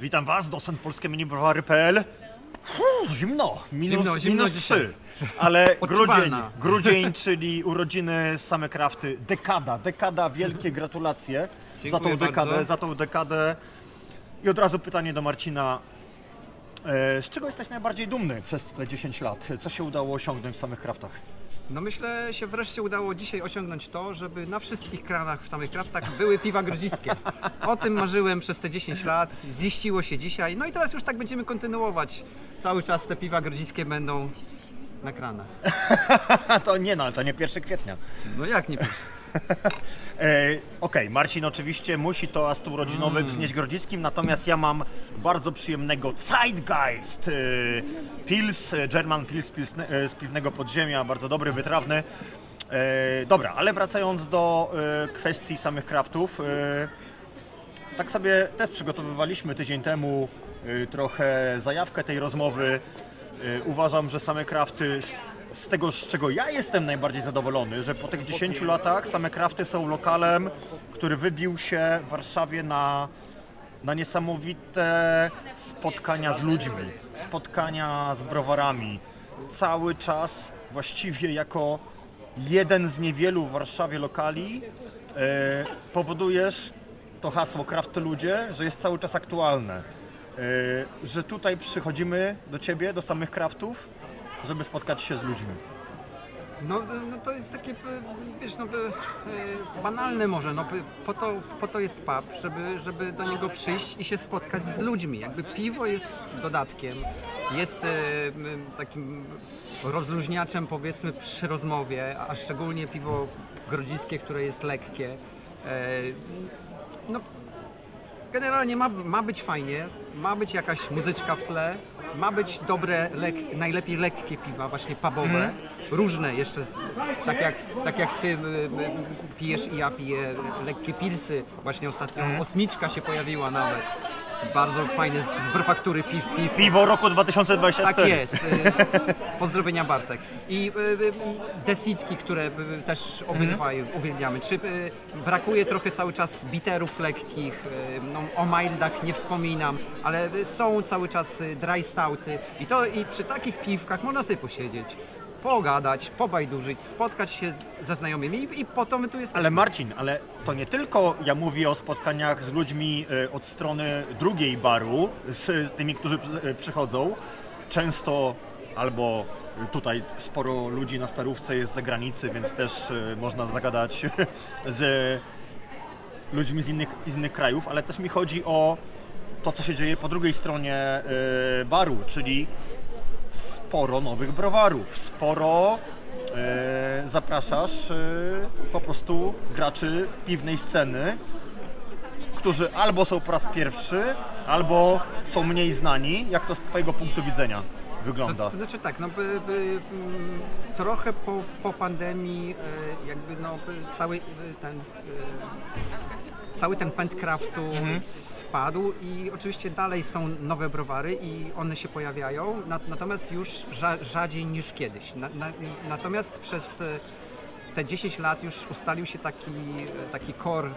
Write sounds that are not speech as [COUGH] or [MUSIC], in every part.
Witam Was, docent polskie minibrowary.pl. Zimno, minus, Zimno, zimno minus dzisiaj. 3. Ale [LAUGHS] grudzień, Odczuwalna. grudzień, czyli urodziny, same krafty, dekada, dekada, wielkie gratulacje za Dziękuję tą dekadę, bardzo. za tą dekadę. I od razu pytanie do Marcina. E, z czego jesteś najbardziej dumny przez te 10 lat? Co się udało osiągnąć w samych kraftach? No myślę, się wreszcie udało dzisiaj osiągnąć to, żeby na wszystkich kranach w samych kraftach były piwa grodziskie. O tym marzyłem przez te 10 lat, ziściło się dzisiaj, no i teraz już tak będziemy kontynuować. Cały czas te piwa grodziskie będą na kranach. [LAUGHS] To nie no, to nie 1 kwietnia. No jak nie pisz? E, Okej, Marcin oczywiście musi to ast urodzinowy wznieść Grodziskim, natomiast ja mam bardzo przyjemnego Zeitgeist e, Pils, e, German Pils, Pils e, z piwnego podziemia, bardzo dobry, wytrawny. E, dobra, ale wracając do e, kwestii samych kraftów, e, tak sobie też przygotowywaliśmy tydzień temu trochę zajawkę tej rozmowy. Uważam, że same krafty, z- tego z czego ja jestem najbardziej zadowolony, że po tych 10 latach same krafty są lokalem, który wybił się w Warszawie na, na niesamowite spotkania z ludźmi, spotkania z browarami. Cały czas właściwie jako jeden z niewielu w Warszawie lokali e, powodujesz to hasło Kraft ludzie, że jest cały czas aktualne. E, że tutaj przychodzimy do Ciebie, do samych kraftów, żeby spotkać się z ludźmi. No, no to jest takie, wiesz, no, e, banalne może, no, po, to, po to jest pub, żeby, żeby do niego przyjść i się spotkać z ludźmi. Jakby piwo jest dodatkiem, jest e, takim rozluźniaczem powiedzmy przy rozmowie, a szczególnie piwo grodziskie, które jest lekkie. E, no, Generalnie ma, ma być fajnie, ma być jakaś muzyczka w tle, ma być dobre, lek, najlepiej lekkie piwa, właśnie pubowe, różne jeszcze, tak jak, tak jak ty y, y, pijesz i ja piję lekkie pilsy, właśnie ostatnio osmiczka się pojawiła nawet, bardzo fajne z, brofaktury piw, piw, Piwo roku 2024. tak jest. y, Pozdrowienia Bartek. I y, y, desitki, które y, też obydwaj uwielbiamy. Czy y, brakuje trochę cały czas biterów lekkich, y, no, o mildach nie wspominam, ale y, są cały czas y, dry stouty i to i przy takich piwkach można sobie posiedzieć, pogadać, pobajdurzyć, spotkać się ze znajomymi i, i po to my tu jesteśmy. Ale Marcin, ale to nie tylko ja mówię o spotkaniach z ludźmi e, od strony drugiej baru, z tymi, którzy e, przychodzą. Często albo tutaj sporo ludzi na starówce jest z zagranicy, więc też e, można zagadać [LAUGHS] z ludźmi z innych, z innych krajów, ale też mi chodzi o to, co się dzieje po drugiej stronie baru, czyli sporo nowych browarów, sporo e, zapraszasz e, po prostu graczy piwnej sceny, którzy albo są po raz pierwszy, albo są mniej znani. Jak to z Twojego punktu widzenia wygląda? To, to znaczy tak, no by, by, mm, trochę po, po pandemii e, jakby no cały e, ten e, cały ten pęd craftu spadł i oczywiście dalej są nowe browary i one się pojawiają, na, natomiast już rza, rzadziej niż kiedyś. Na, na, natomiast przez e, te 10 lat już ustalił się taki, taki core e,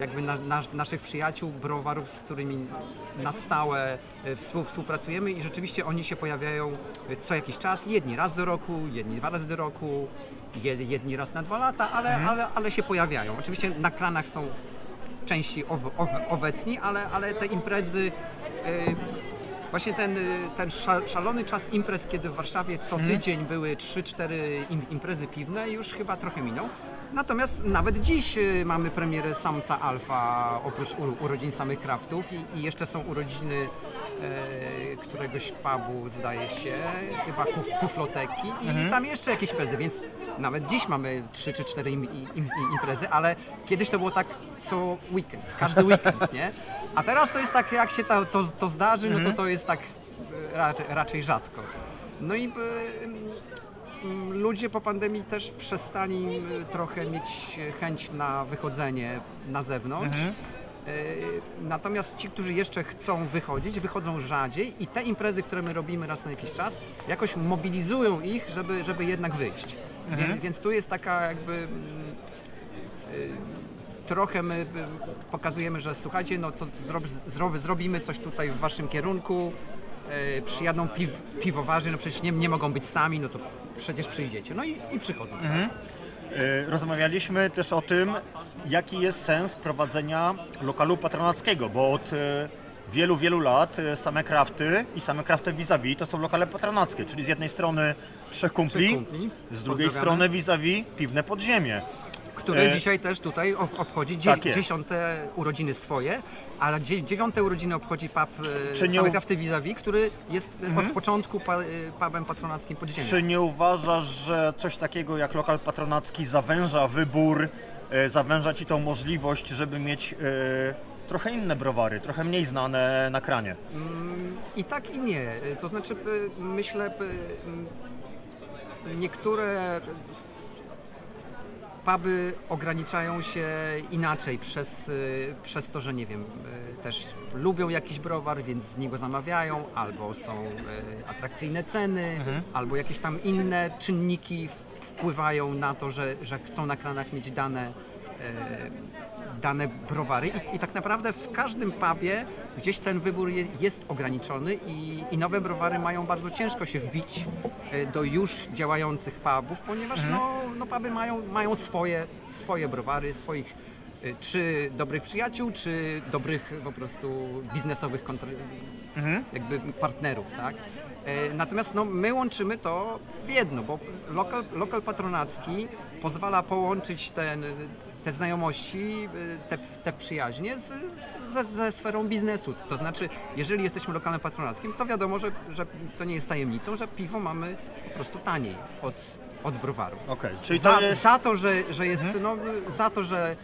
jakby na, nasz- naszych przyjaciół, browarów, z którymi na stałe e, współ, współpracujemy i rzeczywiście oni się pojawiają e, co jakiś czas, jedni raz do roku, jedni dwa razy do roku, jedni raz na dwa lata, ale, ale, ale się pojawiają. Oczywiście na kranach są części ob, ob, obecni, ale, ale te imprezy e, Właśnie ten, y, ten sza- szalony czas imprez, kiedy w Warszawie co tydzień były 3-4 im, imprezy piwne, już chyba trochę minął. Natomiast nawet dziś y, mamy premierę Samca Alfa, oprócz uro- urodzin samych kraftów i, i jeszcze są urodziny któregoś pubu, zdaje się, chyba kuf, kufloteki i tam jeszcze jakieś imprezy, więc nawet dziś mamy 3 czy 4 im, im, im, imprezy, ale kiedyś to było tak co weekend, każdy [LAUGHS] weekend, nie? A teraz to jest tak, jak się to, to, to zdarzy, no to to jest tak e, raczej, raczej rzadko. No i e, mm, ludzie po pandemii też przestali e, trochę mieć chęć na wychodzenie na zewnątrz. E, Natomiast ci, którzy jeszcze chcą wychodzić, wychodzą rzadziej i te imprezy, które my robimy raz na jakiś czas, jakoś mobilizują ich, żeby, żeby jednak wyjść. Wie, więc tu jest taka jakby mm, y, trochę my y, pokazujemy, że słuchajcie, no to zrob, zrobimy coś tutaj w waszym kierunku, y, przyjadą pi, piwowarzy, no przecież nie, nie mogą być sami, no to przecież przyjdziecie. No i, i przychodzą. E, Rozmawialiśmy też o tym, jaki jest sens prowadzenia lokalu patronackiego, bo od e, wielu, wielu lat e, same krafty i same krafty vis-a-vis to są lokale patronackie, czyli z jednej strony trzech kumpli, z drugiej strony vis-a-vis piwne podziemie. Który E, dzisiaj też tutaj ob- obchodzi dzie- tak dziesiąte urodziny swoje, a dzie- dziewiąte urodziny obchodzi pub e, Czy nie krafty vis-a-vis, który jest e, od początku pa, e, pubem patronackim podziemia. Czy nie uważasz, że coś takiego jak lokal patronacki zawęża wybór, zawęża ci tą możliwość, żeby mieć trochę inne browary, trochę mniej znane na kranie? I tak i nie. To znaczy myślę, niektóre puby ograniczają się inaczej przez, y, przez to, że nie wiem, y, też lubią jakiś browar, więc z niego zamawiają, albo są y, atrakcyjne ceny, albo jakieś tam inne czynniki wpływają na to, że, że chcą na kranach mieć dane dane browary. I, i tak naprawdę w każdym pubie gdzieś ten wybór je, jest ograniczony i, i nowe browary mają bardzo ciężko się wbić do już działających pubów, ponieważ no, no puby mają, mają swoje, swoje browary, swoich czy dobrych przyjaciół, czy dobrych po prostu biznesowych kontra- jakby partnerów, tak? E, Natomiast no, my łączymy to w jedno, bo lokal, lokal patronacki pozwala połączyć ten, te znajomości, y, te, te przyjaźnie z, z, ze, ze sferą biznesu. To znaczy, jeżeli jesteśmy lokalem patronackim, to wiadomo, że, że to nie jest tajemnicą, że piwo mamy po prostu taniej od, od browaru. Okej, czyli za, to jest... za to, że, że jest, no, za to, że,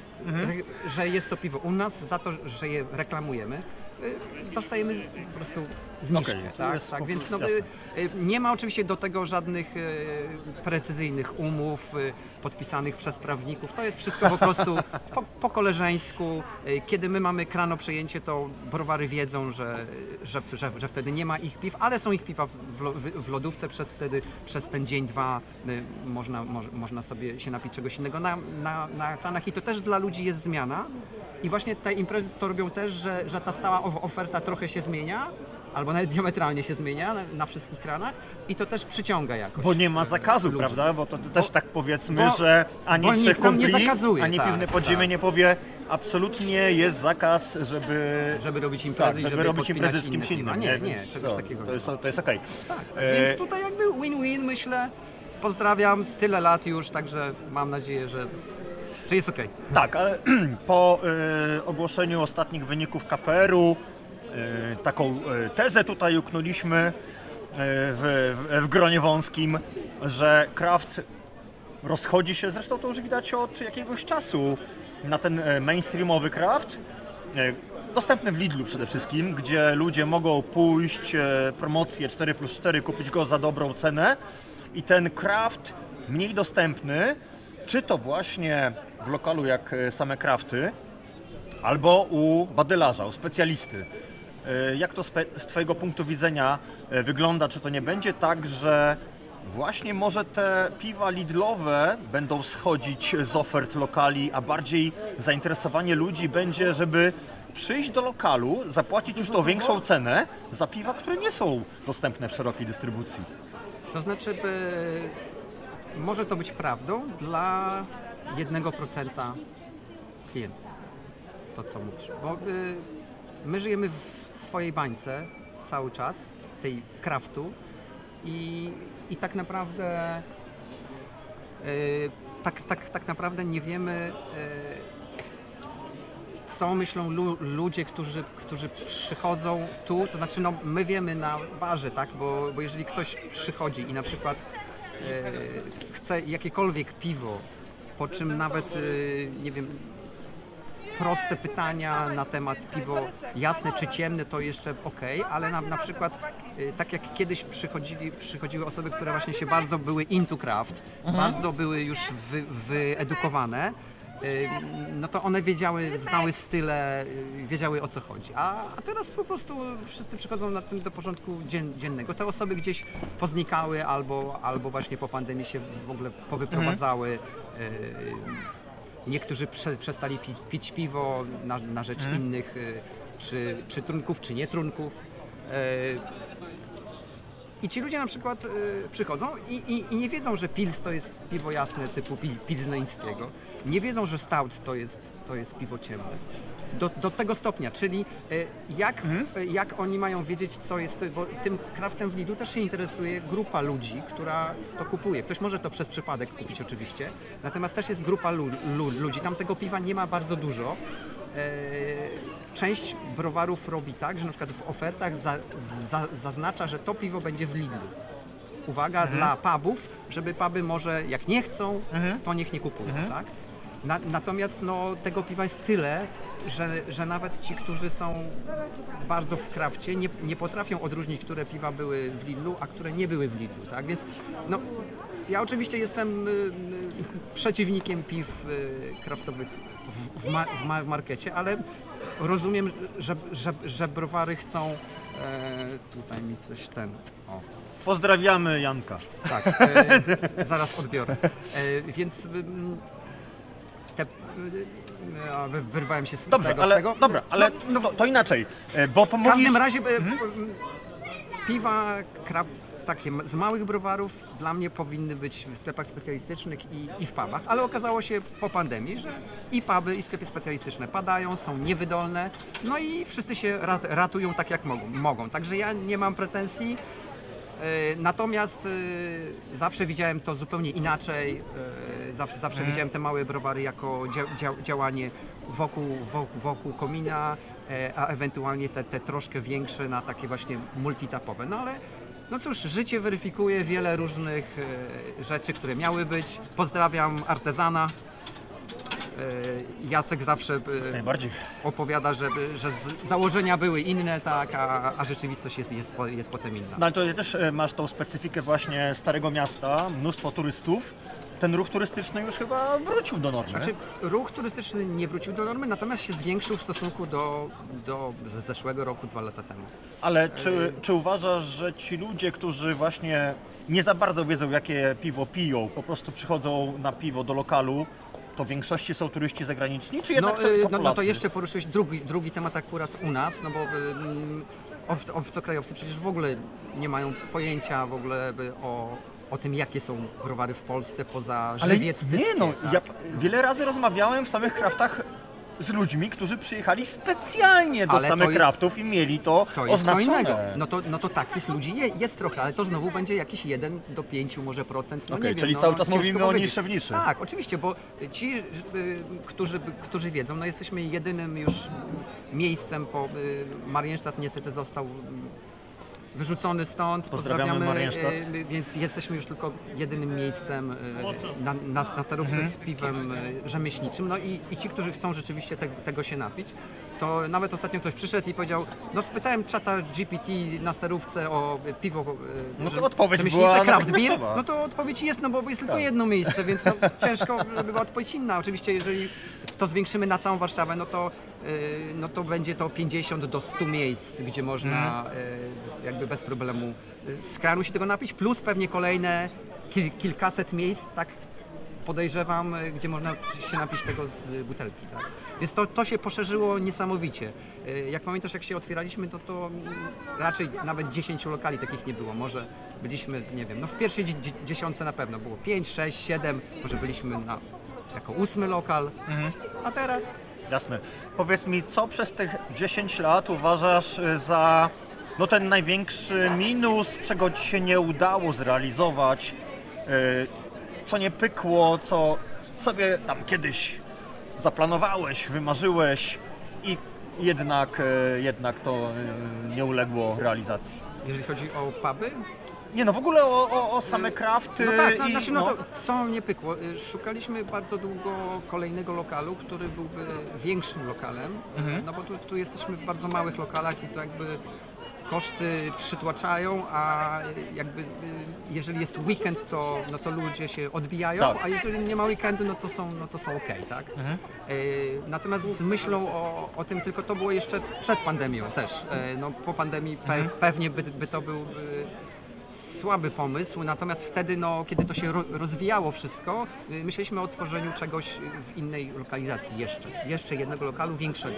że jest to piwo u nas, za to, że je reklamujemy, y, dostajemy po prostu zniżkę. Okej, tak, jest tak, po więc no, prostu- y, y, nie ma oczywiście do tego żadnych y, precyzyjnych umów y, podpisanych przez prawników. To jest wszystko po prostu po, po koleżeńsku. Y, Kiedy my mamy krano przejęcie, to browary wiedzą, że, że, że, że wtedy nie ma ich piw, ale są ich piwa w, w, w lodówce przez wtedy, przez ten dzień, dwa y, można, moż, można sobie się napić czegoś innego na, na, na kranach i to też dla ludzi jest zmiana. I właśnie te imprezy to robią też, że, że ta stała oferta trochę się zmienia, albo nawet diametralnie się zmienia na, na wszystkich kranach i to też przyciąga jakoś. Bo nie ma e, zakazu, ludzi. prawda? Bo to też tak powiedzmy, bo- że ani bo nikt nam nie zakazuje, ani tak, piwne podziemie tak. nie powie, absolutnie jest zakaz, żeby... Żeby robić imprezy Tak, i żeby, żeby robić podpinać imprezy z kimś inne piwa. innym. Nie, nie, Więc czegoś to, takiego To nie jest, ma. to jest okej. Tak, E, więc tutaj jakby win-win myślę. Pozdrawiam, tyle lat już, także mam nadzieję, że, że jest okej. Tak, ale [CLEARS THROAT] po e, ogłoszeniu ostatnich wyników KPR-u taką e, tezę tutaj uknuliśmy e, w, w, w gronie wąskim, że Kraft rozchodzi się, zresztą to już widać od jakiegoś czasu, na ten e, mainstreamowy Kraft, e, dostępny w Lidlu przede wszystkim, gdzie ludzie mogą pójść, e, promocję 4 plus 4, kupić go za dobrą cenę i ten Kraft mniej dostępny, czy to właśnie w lokalu jak e, same Krafty, albo u badylarza, u specjalisty. E, Jak to z Twojego punktu widzenia e, wygląda? Czy to nie będzie tak, że właśnie może te piwa lidlowe będą schodzić z ofert lokali, a bardziej zainteresowanie ludzi będzie, żeby przyjść do lokalu, zapłacić już tą większą cenę za piwa, które nie są dostępne w szerokiej dystrybucji? To znaczy, by, może to być prawdą dla 1% klientów. To, co mówisz. Bo y, my żyjemy w, swojej bańce cały czas, tej kraftu i, i tak naprawdę y, tak, tak, tak naprawdę nie wiemy y, co myślą lu, ludzie, którzy, którzy przychodzą tu, to znaczy no, my wiemy na barze, tak, bo, bo jeżeli ktoś przychodzi i na przykład e, chce jakiekolwiek piwo, po czym nawet, e, nie wiem, proste pytania na temat piwo jasne czy ciemne to jeszcze ok, ale na, na przykład e, tak jak kiedyś przychodzili, przychodziły osoby, które właśnie się bardzo były into craft, bardzo były już wy, wyedukowane, y, no to one wiedziały, znały style, y, wiedziały o co chodzi. A, a teraz po prostu wszyscy przychodzą na tym do porządku dzien, dziennego. Te osoby gdzieś poznikały albo, albo właśnie po pandemii się w ogóle powyprowadzały. y, niektórzy prze, przestali pi, pić piwo na, na rzecz innych, y, czy, czy trunków, czy nie trunków. E, I ci ludzie na przykład y, przychodzą i, i, i nie wiedzą, że pils to jest piwo jasne typu pil, pilzneńskiego. Nie wiedzą, że stout to jest, to jest piwo ciemne. Do, do tego stopnia, czyli y, jak, y, jak oni mają wiedzieć, co jest, bo tym kraftem w Lidlu też się interesuje grupa ludzi, która to kupuje. Ktoś może to przez przypadek kupić oczywiście, natomiast też jest grupa lu, lu, ludzi, tam tego piwa nie ma bardzo dużo. E, Część browarów robi tak, że na przykład w ofertach za, za, zaznacza, że to piwo będzie w Lidlu. Uwaga dla pubów, żeby puby może jak nie chcą, to niech nie kupują, tak? Na, natomiast no, tego piwa jest tyle, że, że nawet ci, którzy są bardzo w krawcie, nie, nie potrafią odróżnić, które piwa były w Lidlu, a które nie były w Lidlu, tak? Więc no, ja oczywiście jestem y, y, przeciwnikiem piw y, kraftowych w, w, ma, w, ma, w markecie, ale rozumiem, że, że, że browary chcą e, tutaj mi coś ten. O, Pozdrawiamy Janka. tak, e, zaraz odbiorę. E, więc y, a, wy- wyrwałem się z Dobrze, tego. z ale tego. dobra, ale No, to, inaczej, e, bo w pomówisz... każdym razie e, m, piwa kraw, takie m- z małych browarów dla mnie powinny być w sklepach specjalistycznych i, i w pubach, ale okazało się po pandemii, że i puby, i sklepy specjalistyczne padają, są niewydolne, no i wszyscy się rat, ratują tak jak mogą, mogą. Także ja nie mam pretensji. E, Natomiast e, zawsze widziałem to zupełnie inaczej. E, Zawsze, zawsze widziałem te małe browary jako dzia, dzia, działanie wokół, wokół, wokół komina, a ewentualnie te, te troszkę większe na takie właśnie multitapowe. No ale no cóż, życie weryfikuje wiele różnych rzeczy, które miały być. Pozdrawiam artezana. E, Jacek zawsze e, Najbardziej. opowiada, że, że założenia były inne, tak, a, a rzeczywistość jest, jest, jest potem inna. No ale to też e, masz tą specyfikę właśnie Starego Miasta, mnóstwo turystów. Ten ruch turystyczny już chyba wrócił do normy. Znaczy, ruch turystyczny nie wrócił do normy, natomiast się zwiększył w stosunku do, do zeszłego roku, dwa lata temu. Ale czy, czy uważasz, że ci ludzie, którzy właśnie nie za bardzo wiedzą, jakie piwo piją, po prostu przychodzą na piwo do lokalu, to w większości są turyści zagraniczni, czy jednak są, y, są no, no to jeszcze poruszyłeś drugi, drugi temat akurat u nas, no bo obc, obcokrajowcy przecież w ogóle nie mają pojęcia w ogóle o, o tym, jakie są browary w Polsce poza Ale żywiectwem. nie no, ja wiele razy rozmawiałem w samych kraftach z ludźmi, którzy przyjechali specjalnie do Ale samych kraftów i mieli to, To jest co oznaczone. innego. No to, no to takich ludzi je, jest trochę, ale to znowu będzie jakiś 1 do 5 może procent. No Okej, nie wiem, czyli no, cały czas mówimy o niższe w niszy. Tak, oczywiście, bo ci, y, którzy, którzy wiedzą, no jesteśmy jedynym już miejscem, po y, Marienstadt niestety został wyrzucony stąd. Pozdrawiamy Marienstadt. y, więc jesteśmy już tylko jedynym miejscem y, na, na, na starówce Mhm. z piwem y, rzemieślniczym. No i, i ci, którzy chcą rzeczywiście te, tego się napić, to nawet ostatnio ktoś przyszedł i powiedział, no spytałem czata GPT na starówce o piwo. No to odpowiedź rzemieślnicze była craft beer. natychmiastowa. No to odpowiedź jest, no bo jest tylko Tak. jedno miejsce, więc no, [LAUGHS] ciężko, żeby była odpowiedź inna. Oczywiście, jeżeli to zwiększymy na całą Warszawę, no to, no to będzie to 50 do 100 miejsc, gdzie można Mhm. y, bez problemu y, z kranu się tego napić, plus pewnie kolejne kil, kilkaset miejsc, tak podejrzewam, y, gdzie można się napić tego z butelki. Tak? Więc to, to się poszerzyło niesamowicie. Y, Jak pamiętasz, jak się otwieraliśmy, to, to mm, raczej nawet 10 lokali takich nie było. Może byliśmy, nie wiem, no w pierwszej dzie- dzie- dziesiątce na pewno było 5, 6, 7, może byliśmy na, jako ósmy lokal, a teraz Jasne. Powiedz mi, co przez tych 10 lat uważasz za no, ten największy minus, czego ci się nie udało zrealizować, y, co nie pykło, co sobie tam kiedyś zaplanowałeś, wymarzyłeś i jednak, y, jednak to y, nie uległo realizacji. jeżeli chodzi o puby, Nie no, w ogóle o, o, o same krafty No tak, no, i znaczy, no to co nie pykło? Szukaliśmy bardzo długo kolejnego lokalu, który byłby większym lokalem, Mhm. no bo tu, tu jesteśmy w bardzo małych lokalach i to jakby koszty przytłaczają, a jakby y, jeżeli jest weekend, to, no to ludzie się odbijają, Tak. a jeżeli nie ma weekendu, no to są, no to są ok, tak? Y, Natomiast z myślą o, o tym, tylko to było jeszcze przed pandemią też. Y, No, po pandemii pe, pewnie by, by to był y, słaby pomysł, natomiast wtedy, no, kiedy to się ro, rozwijało wszystko, y, myśleliśmy o tworzeniu czegoś w innej lokalizacji jeszcze, jeszcze jednego lokalu większego.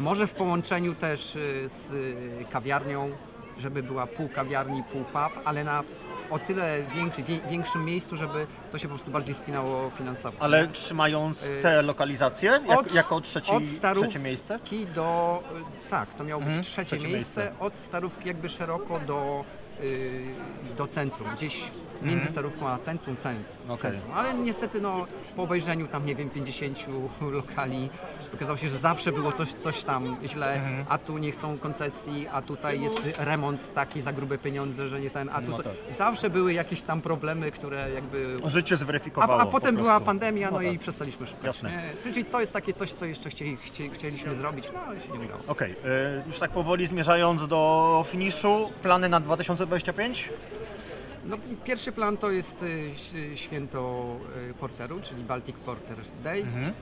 Może w połączeniu też y, z y, kawiarnią, żeby była pół kawiarni, pół pub, ale na o tyle większy, wie, większym miejscu, żeby to się po prostu bardziej spinało finansowo. Ale trzymając Y, te lokalizacje jak, Od- jako trzeci, od starówki trzecie miejsce? do. y, Tak, to miało być Mhm, trzecie, trzecie miejsce, miejsce. od starówki jakby szeroko do, y, do centrum. Gdzieś między starówką a centrum, cent, Mhm. Okej. centrum. Ale niestety no, po obejrzeniu tam nie wiem 50 [LAUGHS] lokali okazało się, że zawsze było coś, coś tam źle, Mhm. a tu nie chcą koncesji, a tutaj jest remont taki za grube pieniądze, że nie ten, a tu No co, tak. Zawsze były jakieś tam problemy, które jakby Życie a, zweryfikowało a potem po była prostu. pandemia, no, No tak. i przestaliśmy szukać. Jasne. Nie? Czyli to jest takie coś, co jeszcze chcieli, chcie, chcieliśmy zrobić, no ale się nie udało. Okej, y, już tak powoli zmierzając do finiszu, plany na 2025? No, pierwszy plan to jest y, święto y, Porteru, czyli Baltic Porter Day. Mhm.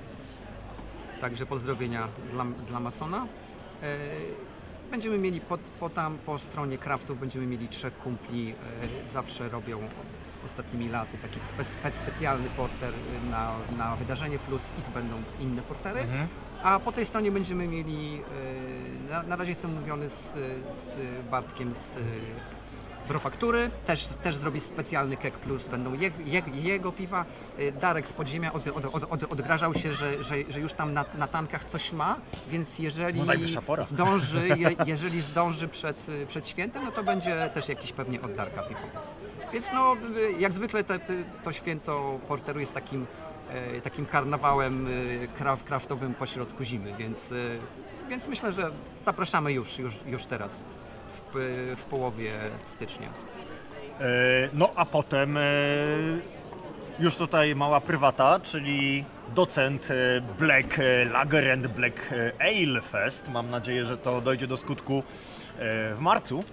Także pozdrowienia dla, dla Masona. E, Będziemy mieli po, po tam, po stronie craftów, będziemy mieli trzech kumpli, e, zawsze robią ostatnimi laty taki spe, spe, specjalny porter y, na, na wydarzenie, plus ich będą inne portery. Mhm. A po tej stronie będziemy mieli, e, na, na razie jestem umówiony z, z Bartkiem z Brofaktury, też, też zrobi specjalny kek plus, będą je, je, jego piwa. E, Darek z podziemia od, od, od, od, odgrażał się, że, że, że już tam na, na tankach coś ma, więc jeżeli No zdąży, [LAUGHS] je, jeżeli zdąży przed, e, przed świętem, no to będzie też jakiś pewnie od Darka piwo. Więc no, e, jak zwykle te, te, to święto porteru jest takim, e, takim karnawałem kraw, kraftowym pośrodku zimy, więc, e, więc myślę, że zapraszamy już, już, już teraz w, w połowie stycznia. E, No a potem e, już tutaj mała prywata, czyli docent e, Black Lager and Black Ale Fest. Mam nadzieję, że to dojdzie do skutku w marcu.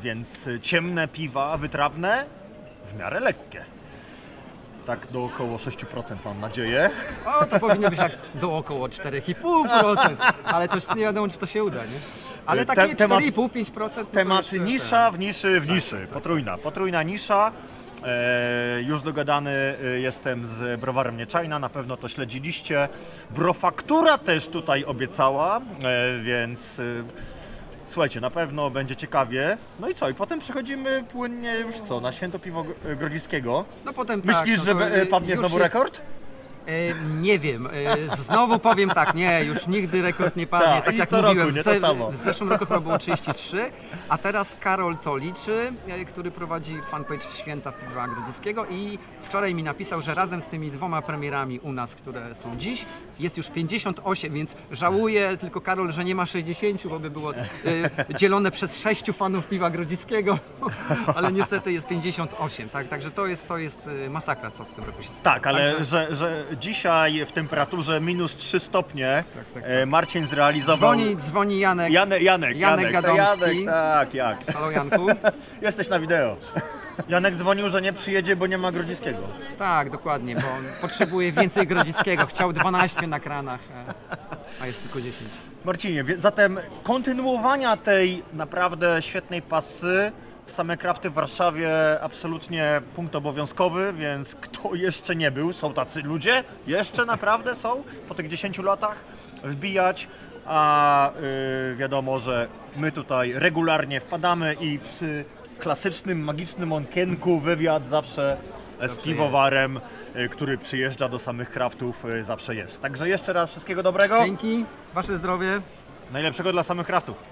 Więc ciemne piwa wytrawne, w miarę lekkie. Tak do około 6% mam nadzieję. O, to powinno być jak do około 4,5%, ale już nie wiadomo, czy to się uda, nie? Ale Te- takie temat- 4,5-5% no Temat ten. nisza w niszy w niszy. Potrójna. Potrójna nisza. E, już dogadany e, jestem z browarem Nieczajna, na pewno to śledziliście. Brofaktura też tutaj obiecała, e, więc e, słuchajcie, na pewno będzie ciekawie. No i co? I potem przechodzimy płynnie już co, na święto piwo G- grodziskiego. No potem Myślisz, tak, że no to, be- e, padnie już znowu jest- rekord? E, nie wiem, e, znowu powiem tak, nie, już nigdy rekord nie padnie, Tak, tak, i jak co mówiłem, roku, nie w, to samo. w zeszłym roku chyba było 33, a teraz Karol to liczy, e, który prowadzi fanpage Święta Piwa Grodzickiego i wczoraj mi napisał, że razem z tymi dwoma premierami u nas, które są dziś, jest już 58, więc żałuję tylko Karol, że nie ma 60, bo by było e, dzielone przez sześciu fanów Piwa Grodzickiego, [LAUGHS] ale niestety jest 58, tak, także to jest, to jest e, masakra, co w tym roku się stało. Tak, ale że, że dzisiaj w temperaturze minus 3 stopnie tak, e, Marcin zrealizował... Dzwoni, dzwoni Janek. Jane, Janek, Janek Janek, Gadomski. Tak, jak. Halo Janku. [LAUGHS] Jesteś na wideo. Janek dzwonił, że nie przyjedzie, bo nie ma Grodziskiego. Tak, dokładnie, bo on potrzebuje więcej Grodzickiego. Chciał 12 na kranach, a- jest tylko 10. Marcinie, zatem kontynuowania tej naprawdę świetnej pasy same krafty w Warszawie absolutnie punkt obowiązkowy, więc kto jeszcze nie był, są tacy ludzie, jeszcze naprawdę są po tych 10 latach wbijać, a y, wiadomo, że my tutaj regularnie wpadamy i przy klasycznym, magicznym okienku wywiad zawsze z piwowarem, y, który przyjeżdża do samych kraftów y, zawsze jest. Także jeszcze raz wszystkiego dobrego. Dzięki, wasze zdrowie. Najlepszego dla samych kraftów.